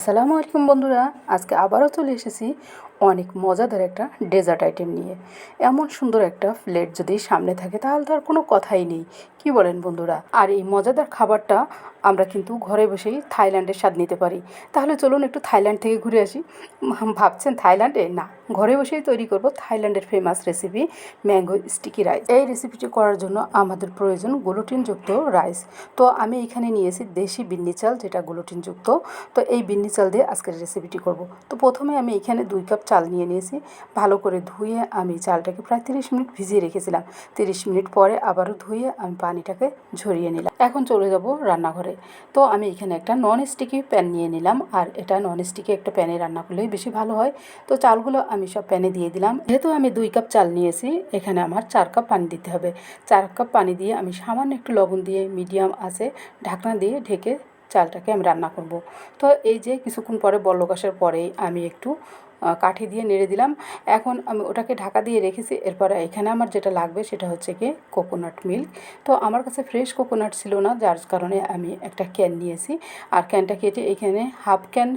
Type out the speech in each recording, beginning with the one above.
আসসালামু আলাইকুম বন্ধুরা আজকে আবারও চলে এসেছি অনেক মজাদার একটা ডেজার্ট আইটেম নিয়ে। এমন সুন্দর একটা প্লেট যদি সামনে থাকে, তাহলে তো আর কোনো কথাই নেই। কি বলেন বন্ধুরা? আর এই মজাদার খাবারটা আমরা কিন্তু ঘরে বসেই থাইল্যান্ডের স্বাদ নিতে পারি। তাহলে চলুন একটু থাইল্যান্ড থেকে ঘুরে আসি। ভাবছেন থাইল্যান্ডে? না, ঘরে বসেই তৈরি করব থাইল্যান্ডের famous recipe mango sticky rice এই রেসিপিটি করার জন্য আমাদের প্রয়োজন গ্লুটিনযুক্ত রাইস তো আমি এখানে নিয়েছি দেশি বিন্নি চাল, যেটা গ্লুটিনযুক্ত তো এই বিন্নি চাল দিয়ে আজকের রেসিপিটি করব। তো প্রথমে আমি এখানে দুই কাপ চাল নিয়ে নিয়েছি। ভালো করে ধুয়ে আমি চালটাকে প্রায় তিরিশ মিনিট ভিজিয়ে রেখেছিলাম। তিরিশ মিনিট পরে আবারও ধুয়ে আমি পানিটাকে ঝরিয়ে নিলাম। এখন চলে যাব রান্নাঘরে। তো আমি এখানে একটা নন স্টিকি প্যান নিয়ে নিলাম। আর এটা নন স্টিকি একটা প্যানে রান্না করলেই বেশি ভালো হয়। তো চালগুলো আমি সব প্যানে দিয়ে দিলাম। যেহেতু আমি দুই কাপ চাল নিয়েছি, এখানে আমার চার কাপ পানি দিতে হবে। চার কাপ পানি দিয়ে আমি সামান্য একটু লবণ দিয়ে মিডিয়াম আছে ঢাকনা দিয়ে ঢেকে চালটাকে আমি রান্না করব। তো এই যে কিছুক্ষণ পরে বল্লক আসার পরেই আমি একটু কাঠি দিয়ে নেড়ে দিলাম। এখন আমি ওটাকে ঢাকা দিয়ে রেখেছি। এরপরে এখানে আমার যেটা লাগবে সেটা হচ্ছে কি কোকোনাট মিল্ক তো আমার কাছে ফ্রেশ কোকোনাট ছিল না, যার কারণে আমি একটা ক্যান নিয়েছি। আর ক্যানটা কেটে এখানে হাফ ক্যান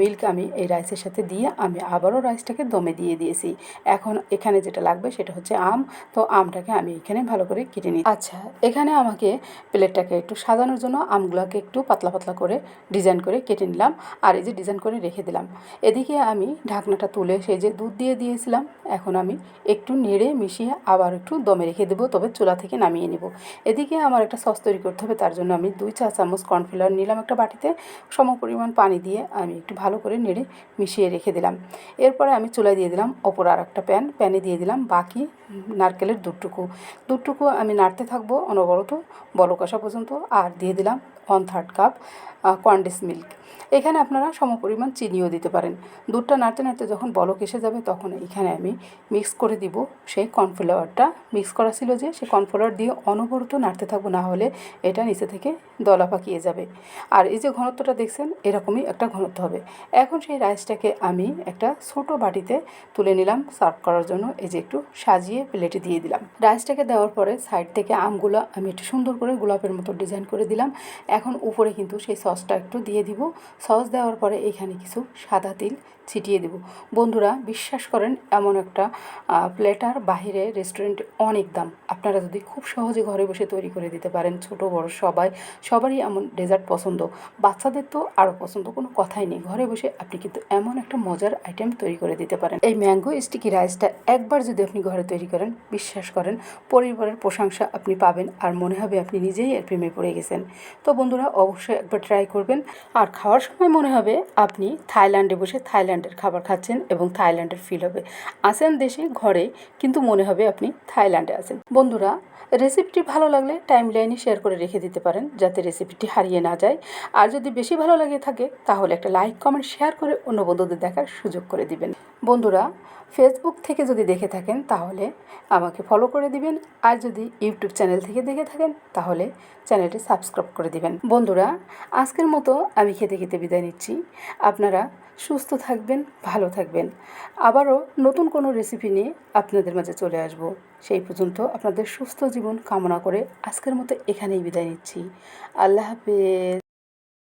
মিল্ক আমি এই রাইসের সাথে দিয়ে আমি আবারও রাইসটাকে দমে দিয়ে দিয়েছি। এখন এখানে যেটা লাগবে সেটা হচ্ছে আম। তো আমটাকে আমি এখানে ভালো করে কেটে নিই আচ্ছা এখানে আমাকে প্লেটটাকে একটু সাজানোর জন্য আমগুলোকে একটু পাতলা পাতলা করে ডিজাইন করে কেটে নিলাম। আর এই যে ডিজাইন করে রেখে দিলাম। এদিকে আমি ঢাকনাটা তুলে সেই যে দুধ দিয়ে দিয়েছিলাম। এখন আমি একটু নেড়ে মিশিয়ে আবার একটু দমে রেখে দেবো, তবে চুলা থেকে নামিয়ে নেব। এদিকে আমার একটা সস তৈরি করতে হবে, তার জন্য আমি দুই চা চামচ কর্নফ্লাওয়ার নিলাম একটা বাটিতে সম পরিমাণ পানি দিয়ে আমি একটু ভালো করে নেড়ে মিশিয়ে রেখে দিলাম। এরপরে আমি চুলায় দিয়ে দিলাম অপর আর একটা প্যান, প্যানে দিয়ে দিলাম বাকি নারকেলের দুধটুকু। দুধটুকু আমি নাড়তে থাকব অনবরত বলক আসা পর্যন্ত, আর দিয়ে দিলাম one third cup condensed milk. এখানে আপনারা সমপরিমাণ চিনিও দিতে পারেন। দুধটা নাড়তে নাড়তে যখন বলক এসে যাবে তখন এখানে আমি মিক্স করে দিব। সেই কর্নফ্লাওয়ারটা মিক্স করা ছিল যে, সেই কর্নফ্লাওয়ার দিয়ে অনবরত নাড়তে থাকব, না হলে এটা নিচে থেকে দলা পাকিয়ে যাবে। আর এই যে ঘনত্বটা দেখছেন, এরকমই একটা ঘনত্ব হবে। এখন সেই রাইসটাকে আমি একটা ছোট বাটিতে তুলে নিলাম সার্ভ করার জন্য। এই যে একটু সাজিয়ে প্লেটে দিয়ে দিলাম। রাইসটাকে দেওয়ার পরে সাইড থেকে আমগুলো আমি একটু সুন্দর করে গোলাপের মতো ডিজাইন করে দিলাম। এখন উপরে কিন্তু সেই সসটা একটু দিয়ে দিব। সস দেওয়ার পরে এখানে কিছু সাদা তিল ছিটিয়ে দেব। বন্ধুরা, বিশ্বাস করেন, এমন একটা প্লেটার বাহিরে রেস্টুরেন্টে অনেক দাম। আপনারা যদি খুব সহজে ঘরে বসে তৈরি করে দিতে পারেন, ছোট, বড়, সবাই, সবারই এমন ডেজার্ট পছন্দ। বাচ্চাদের তো আরও পছন্দ, কোনো কথাই নেই। ঘরে বসে আপনি কিন্তু এমন একটা মজার আইটেম তৈরি করে দিতে পারেন। এই ম্যাঙ্গো স্টিকি রাইসটা একবার যদি আপনি ঘরে তৈরি করেন, বিশ্বাস করেন, পরিবারের প্রশংসা আপনি পাবেন আর মনে হবে আপনি নিজেই এর প্রেমে পড়ে গেছেন। তো বন্ধুরা, অবশ্যই একবার ট্রাই করবেন। আর খাওয়ার সময় মনে হবে আপনি থাইল্যান্ডে বসে থাইল্যান্ডের খাবার খাচ্ছেন এবং থাইল্যান্ডের ফিল হবে। আসেন দেশে, ঘরে, কিন্তু মনে হবে আপনি থাইল্যান্ডে আছেন। বন্ধুরা রেসিপিটি ভালো লাগলে টাইম লাইনে শেয়ার করে রেখে দিতে পারেন যাতে রেসিপিটি হারিয়ে না যায়। আর যদি বেশি ভালো লাগে থাকে, তাহলে একটা লাইক কমেন্ট শেয়ার করে অন্য বন্ধুদের দেখার সুযোগ করে দিবেন। বন্ধুরা ফেসবুক থেকে যদি দেখে থাকেন, তাহলে আমাকে ফলো করে দিবেন। আর যদি ইউটিউব চ্যানেল থেকে দেখে থাকেন, তাহলে চ্যানেলটি সাবস্ক্রাইব করে দিবেন। বন্ধুরা, আজকের মতো আমি খেতে খেতে বিদায় নিচ্ছি। আপনারা সুস্থ থাকবেন, ভালো থাকবেন। আবারও নতুন কোনো রেসিপি নিয়ে আপনাদের মাঝে চলে আসব। সেই পর্যন্ত আপনাদের সুস্থ জীবন কামনা করে আজকের মতো এখানেই বিদায় নিচ্ছি। আল্লাহ হাফেজ।